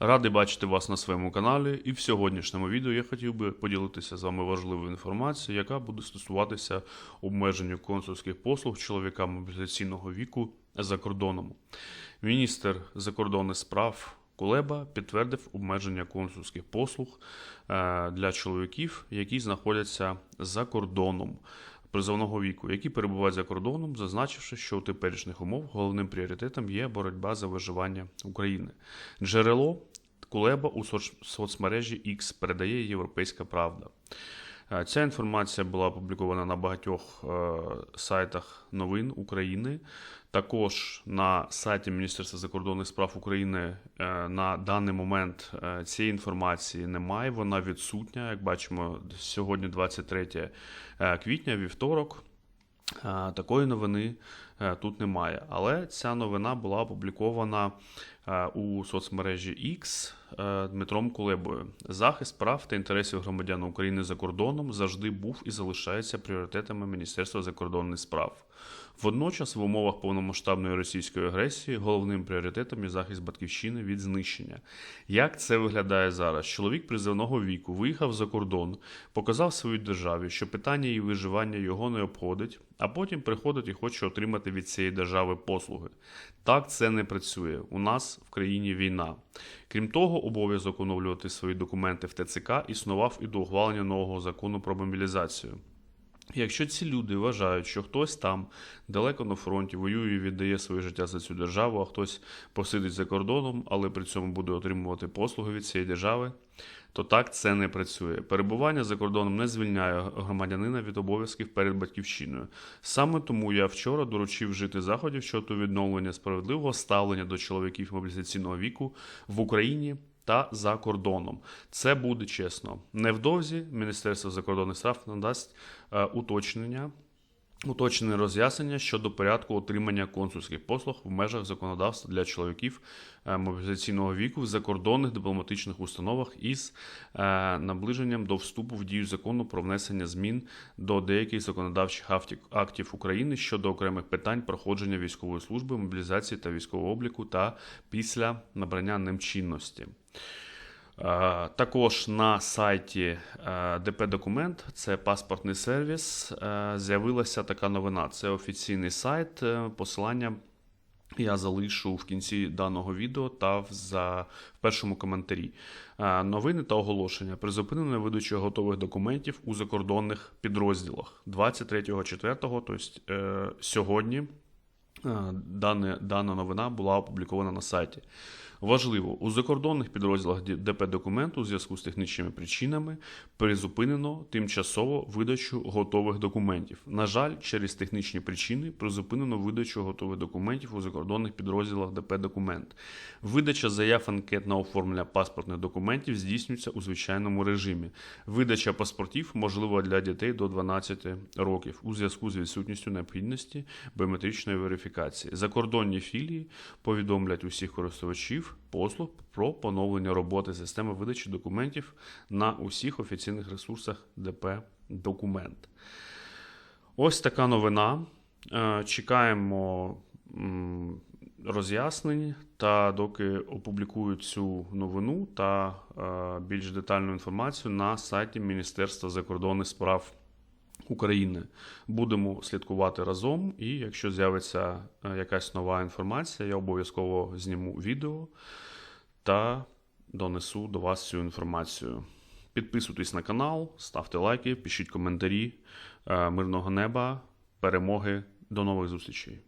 Радий бачити вас на своєму каналі, і в сьогоднішньому відео я хотів би поділитися з вами важливою інформацією, яка буде стосуватися обмеження консульських послуг чоловікам мобілізаційного віку за кордоном. Міністр закордонних справ Кулеба підтвердив обмеження консульських послуг е, для чоловіків, які знаходяться за кордоном призовного віку, які перебувають за кордоном, зазначивши, що у теперішніх умов головним пріоритетом є боротьба за виживання України. Джерело Кулеба у соцмережі X передає Європейська Правда. Е, Ця інформація була опублікована на багатьох е, сайтах новин України. Також на сайті Міністерства закордонних справ України е, на даний момент цієї інформації немає. Вона відсутня. Як бачимо, сьогодні 23 е, квітня, вівторок. Такої новини тут немає. Але ця новина була опублікована е, у соцмережі X е, Дмитром Кулебою. Захист прав та інтересів громадян України за кордоном завжди був і залишається пріоритетами Міністерства закордонних справ. Водночас, в умовах повномасштабної російської агресії, головним пріоритетом є захист батьківщини від знищення. Як це виглядає зараз? Чоловік призовного віку виїхав за кордон, показав своїй державі, що питання її виживання його не обходить, а потім приходить і хоче отримати від цієї держави послуги. Так це не працює. У нас в країні війна. Крім того, обов'язок оновлювати свої документи в ТЦК існував і до ухвалення нового закону про мобілізацію. Якщо ці люди вважають, що хтось там далеко на фронті воює і віддає своє життя за цю державу, а хтось посидить за кордоном, але при цьому буде отримувати послуги від цієї держави, то так це не працює. Перебування за кордоном не звільняє громадянина від обов'язків перед батьківщиною. Саме тому я вчора доручив вжити заходів щодо відновлення справедливого ставлення до чоловіків мобілізаційного віку в Україні та за кордоном. Це буде чесно. Невдовзі Міністерство закордонних справ надасть е, уточнення. Уточнене роз'яснення щодо порядку отримання консульських послуг в межах законодавства для чоловіків е, мобілізаційного віку в закордонних дипломатичних установах із е, наближенням до вступу в дію закону про внесення змін до деяких законодавчих актів України щодо окремих питань проходження військової служби, мобілізації та військового обліку та після набрання ним чинності. Е, Також на сайті е, ДП Документ, це паспортний сервіс, е, з'явилася така новина. Це офіційний сайт. Посилання я залишу в кінці даного відео та в, першому коментарі. Новини та оголошення. Призупинено видачу готових документів у закордонних підрозділах 23.04, тобто сьогодні. Дана новина була опублікована на сайті. Важливо, у закордонних підрозділах ДП документу у зв'язку з технічними причинами призупинено тимчасово видачу готових документів. На жаль, через технічні причини призупинено видачу готових документів у закордонних підрозділах ДП документ. Видача заяв анкет на оформлення паспортних документів здійснюється у звичайному режимі. Видача паспортів можлива для дітей до 12 років у зв'язку з відсутністю необхідності біометричної верифікації. Закордонні філії повідомлять усіх користувачів послуг про поновлення роботи системи видачі документів на усіх офіційних ресурсах ДП Документ. Ось така новина. Е, Чекаємо роз'яснень та доки опублікують цю новину та е, більш детальну інформацію на сайті Міністерства закордонних справ України. Будемо слідкувати разом, і якщо з'явиться е, якась нова інформація, я обов'язково зніму відео та донесу до вас цю інформацію. Підписуйтесь на канал, ставте лайки, пишіть коментарі. Е, Мирного неба, перемоги. До нових зустрічей!